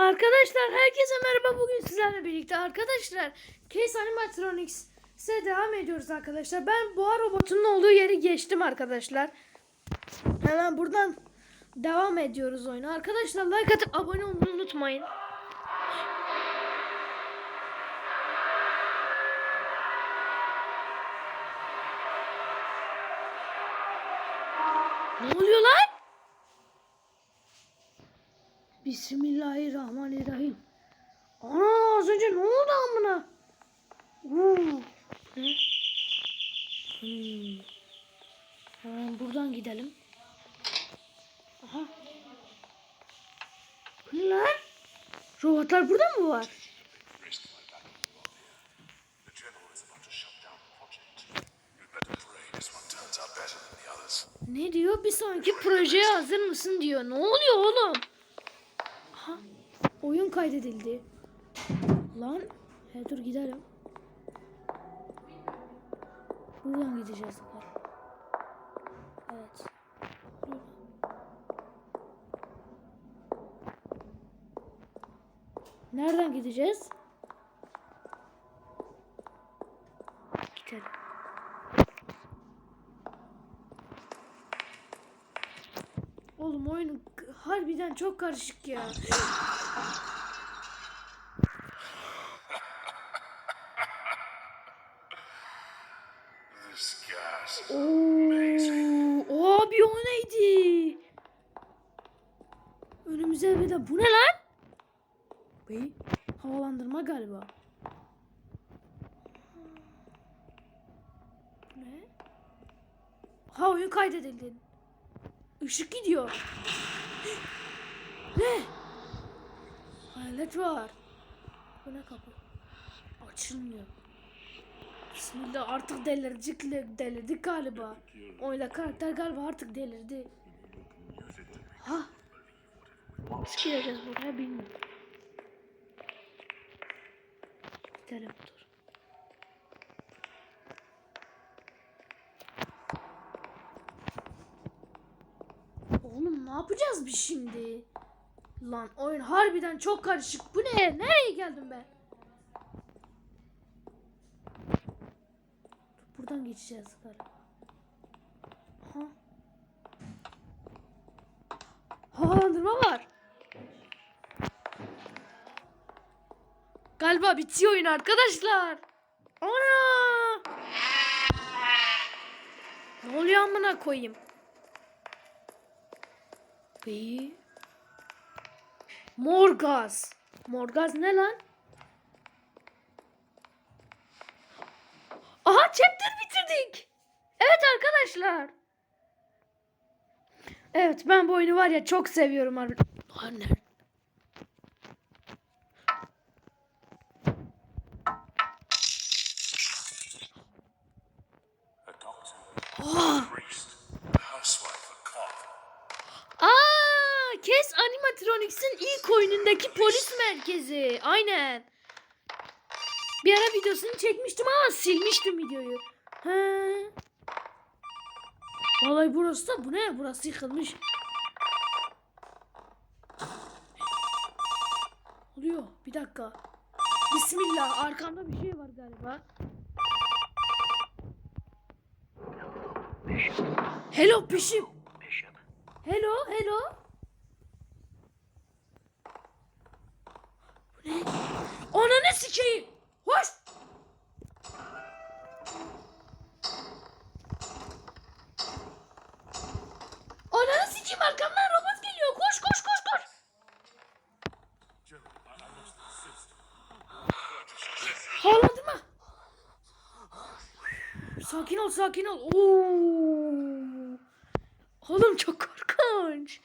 Arkadaşlar herkese merhaba bugün sizlerle birlikte arkadaşlar Case Animatronics'e devam ediyoruz arkadaşlar. Ben boğa robotunun olduğu yeri geçtim arkadaşlar. Hemen buradan devam ediyoruz oyuna. Arkadaşlar like atıp abone olmayı unutmayın. Ne oluyor lan? Bismillahirrahmanirrahim. Ana az önce ne oldu amına? Uuu. Hmm. Buradan gidelim. Aha. Lan? Robotlar burada mı var? Ne diyor? Bir sonraki projeye hazır mısın diyor. Ne oluyor oğlum? Aha. Oyun kaydedildi. Lan. He dur gidelim. Buradan gideceğiz. Evet. Nereden gideceğiz? Gidelim. Oğlum oyun k- harbiden çok karışık ya. Oo, abi o neydi? Önümüze bir de bu ne lan? Bey, havalandırma galiba. Ne? Ha oyun kaydedildi. Işık gidiyor. Ne? Hayalet var. Bu ne kapı? Açılmıyor. Bismillah artık delirdik, delirdik galiba. Oyla karakter galiba artık delirdi. Ha? Nasıl gireceğiz buraya bilmiyorum. Gidelim dur. Oğlum ne yapacağız biz şimdi? Lan oyun harbiden çok karışık. Bu ne? Nereye geldim ben? Buradan geçeceğiz galiba. Ha. Havalandırma var. Galiba bitiyor oyun arkadaşlar. Ana! Ne oluyor amına koyayım? Bir. Mor gaz. Mor gaz ne lan? Aha chapter bitirdik. Evet arkadaşlar. Evet ben bu oyunu var ya çok seviyorum. Anne. Oh. Aa, Animatronics'in ilk oyunundaki polis merkezi. Aynen. Bir ara videosunu çekmiştim ama silmiştim videoyu. He. Vallahi burası da bu ne? Burası yıkılmış. Oluyor. Bir dakika. Bismillah. Arkamda bir şey var galiba. Hello pişim. Hello, hello. Bu ne? Ananı sikeyim. Hoş. Ananı sikeyim arkamdan robot geliyor. Koş koş koş koş. İnsist. Havalandırma. Sakin ol sakin ol. Oo. Oğlum çok korkunç.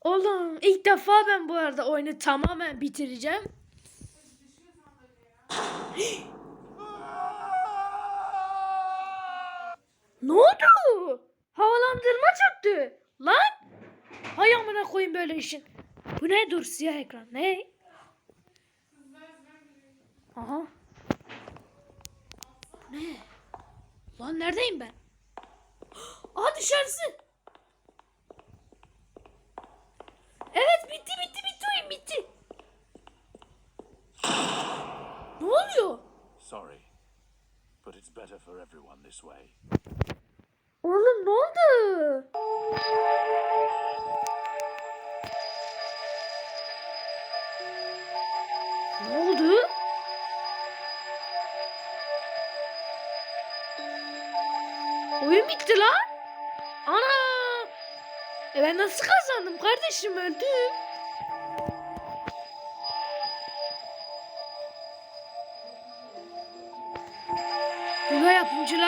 Oğlum ilk defa ben bu arada oyunu tamamen bitireceğim. ne oldu? Havalandırma çöktü. Lan. Hay amına koyayım böyle işin. Bu ne dur siyah ekran. Ne? Aha. Bu ne? Lan neredeyim ben? Aa dışarısı. oluyor? Sorry. But it's better for everyone this way. Oğlum ne oldu? Ne oldu? Oyun bitti lan. Ana. E ben nasıl kazandım kardeşim öldüm.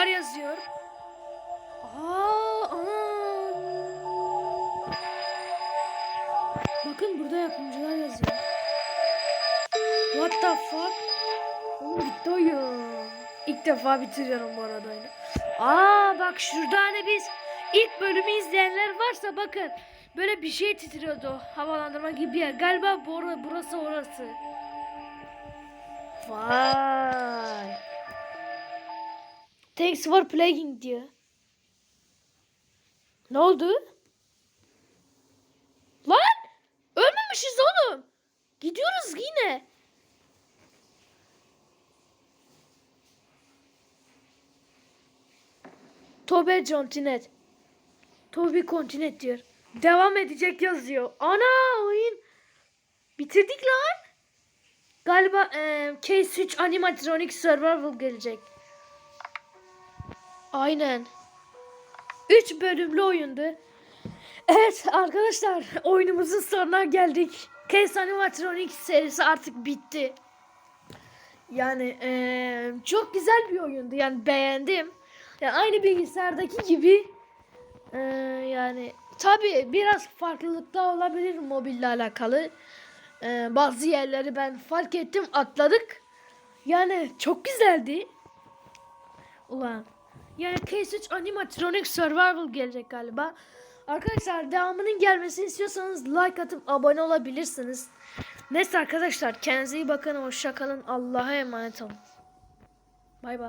Yapımcılar yazıyor. Aa, aa. Bakın burada yapımcılar yazıyor. What the fuck? Oğlum bitti oyun. İlk defa bitiriyorum bu arada oyunu. Aa bak şurada hani biz ilk bölümü izleyenler varsa bakın. Böyle bir şey titriyordu. Havalandırma gibi bir yer. Galiba burası orası. Vay. Thanks for playing diyor. Ne oldu? Lan! Ölmemişiz oğlum. Gidiyoruz yine. Tobe Continent. Tobe Continent diyor. Devam edecek yazıyor. Ana oyun. Bitirdik lan. Galiba eee Case 3 Animatronic Survival gelecek. Aynen. 3 bölümlü oyundu. Evet arkadaşlar oyunumuzun sonuna geldik. Case Animatronics serisi artık bitti. Yani eee, çok güzel bir oyundu. Yani beğendim. Yani aynı bilgisayardaki gibi eee, yani tabi biraz farklılık da olabilir mobille alakalı. Eee, bazı yerleri ben fark ettim atladık. Yani çok güzeldi. Ulan. Yani Case 3 Animatronic Survival gelecek galiba. Arkadaşlar devamının gelmesini istiyorsanız like atıp abone olabilirsiniz. Neyse arkadaşlar kendinize iyi bakın. Hoşça kalın. Allah'a emanet olun. Bay bay.